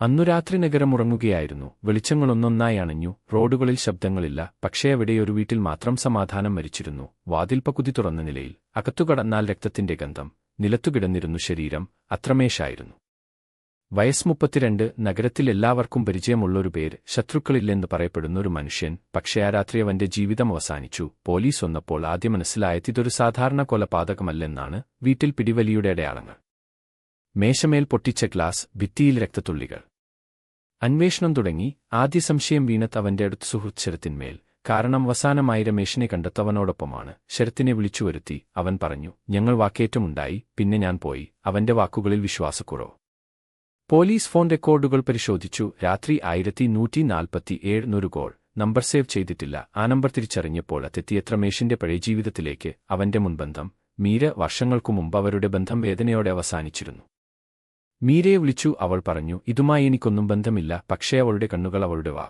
അന്നു രാത്രി നഗരമുറങ്ങുകയായിരുന്നു. വെളിച്ചങ്ങളൊന്നൊന്നായി അണഞ്ഞു. റോഡുകളിൽ ശബ്ദങ്ങളില്ല. പക്ഷേ അവിടെ ഒരു വീട്ടിൽ മാത്രം സമാധാനം മരിച്ചിരുന്നു. വാതിൽ പകുതി തുറന്ന നിലയിൽ. അകത്തുകടന്നാൽ രക്തത്തിന്റെ ഗന്ധം. നിലത്തുകിടന്നിരുന്നു ശരീരം. അത്രമേശായിരുന്നു. വയസ് മുപ്പത്തിരണ്ട്. നഗരത്തിൽ എല്ലാവർക്കും പരിചയമുള്ളൊരു പേര്. ശത്രുക്കളില്ലെന്ന് പറയപ്പെടുന്ന ഒരു മനുഷ്യൻ. പക്ഷേ ആ രാത്രി അവന്റെ ജീവിതം അവസാനിച്ചു. പോലീസ് വന്നപ്പോൾ ആദ്യം മനസ്സിലായത് ഇതൊരു സാധാരണ കൊലപാതകമല്ലെന്നാണ്. വീട്ടിൽ പിടിവലിയുടെ അടയാളങ്ങൾ. മേശമേൽ പൊട്ടിച്ച ഗ്ലാസ് ഭിത്തിയിൽ രക്തത്തുള്ളികൾ. അന്വേഷണം തുടങ്ങി ആദ്യ സംശയം വീണത് അവന്റെ അടുത്ത് സുഹൃത്ത് ശരത്തിന്മേൽ കാരണം അവസാനമായി രമേശിനെ കണ്ടെത്തവനോടൊപ്പമാണ്. ശരത്തിനെ വിളിച്ചുവരുത്തി അവൻ പറഞ്ഞു ഞങ്ങൾ വാക്കേറ്റമുണ്ടായി പിന്നെ ഞാൻ പോയി. അവന്റെ വാക്കുകളിൽ വിശ്വാസക്കുറവ്. പോലീസ് ഫോൺ റെക്കോർഡുകൾ പരിശോധിച്ചു. രാത്രി ആയിരത്തി നൂറ്റി നാൽപ്പത്തി ഏഴ് കോൾ നമ്പർ സേവ് ചെയ്തിട്ടില്ല. ആ നമ്പർ തിരിച്ചറിഞ്ഞപ്പോൾ അതെത്തിയ രമേശിന്റെ പഴയ ജീവിതത്തിലേക്ക് അവന്റെ മുൻബന്ധം മീര വർഷങ്ങൾക്കു മുമ്പ് അവരുടെ ബന്ധം വേദനയോടെ അവസാനിച്ചിരുന്നു. മീരയെ വിളിച്ചു അവൾ പറഞ്ഞു ഇതുമായി എനിക്കൊന്നും ബന്ധമില്ല പക്ഷേ അവളുടെ കണ്ണുകൾ അവളുടെ വാ.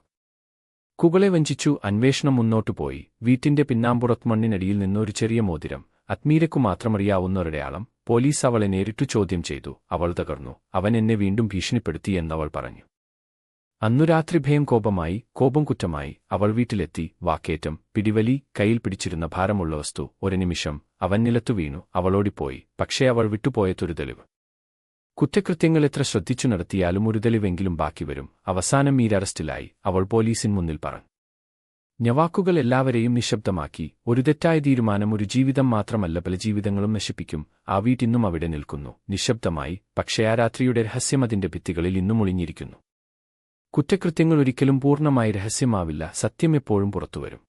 കുകളെ വഞ്ചിച്ചു അന്വേഷണം മുന്നോട്ടു പോയി. വീട്ടിന്റെ പിന്നാമ്പുറത്ത് മണ്ണിനടിയിൽ നിന്നൊരു ചെറിയ മോതിരം. അത്മീരക്കു മാത്രമറിയാവുന്ന ഒരടയാളം. പോലീസ് അവളെ നേരിട്ടു ചോദ്യം ചെയ്തു. അവൾ തകർന്നു. അവൻ എന്നെ വീണ്ടും ഭീഷണിപ്പെടുത്തി എന്നവൾ പറഞ്ഞു. അന്നു രാത്രി ഭയം കോപമായി കോപം കുറ്റമായി. അവൾ വീട്ടിലെത്തി. വാക്കേറ്റം. പിടിവലി. കയ്യിൽ പിടിച്ചിരുന്ന ഭാരമുള്ള വസ്തു. ഒരു നിമിഷം. അവൻ നിലത്തു വീണു. അവളോടിപ്പോയി. പക്ഷേ അവൾ വിട്ടുപോയ തെളിവ് കുറ്റകൃത്യങ്ങൾ എത്ര ശ്രദ്ധിച്ചു നടത്തിയാലും ഒരു തെളിവെങ്കിലും ബാക്കി വരും. അവസാനം മീര അറസ്റ്റിലായി. അവൾ പോലീസിന് മുന്നിൽ പറഞ്ഞു ഞവാക്കുകൾ എല്ലാവരെയും നിശബ്ദമാക്കി. ഒരു തെറ്റായ തീരുമാനം ഒരു ജീവിതം മാത്രമല്ല പല ജീവിതങ്ങളും നശിപ്പിക്കും. ആ വീട്ടിന്നും അവിടെ നിൽക്കുന്നു. നിശബ്ദമായി. പക്ഷേ ആ രാത്രിയുടെ രഹസ്യം അതിന്റെ ഭിത്തികളിൽ ഇന്നും ഒളിഞ്ഞിരിക്കുന്നു. കുറ്റകൃത്യങ്ങൾ ഒരിക്കലും പൂർണമായി രഹസ്യമാവില്ല. സത്യം എപ്പോഴും പുറത്തുവരും.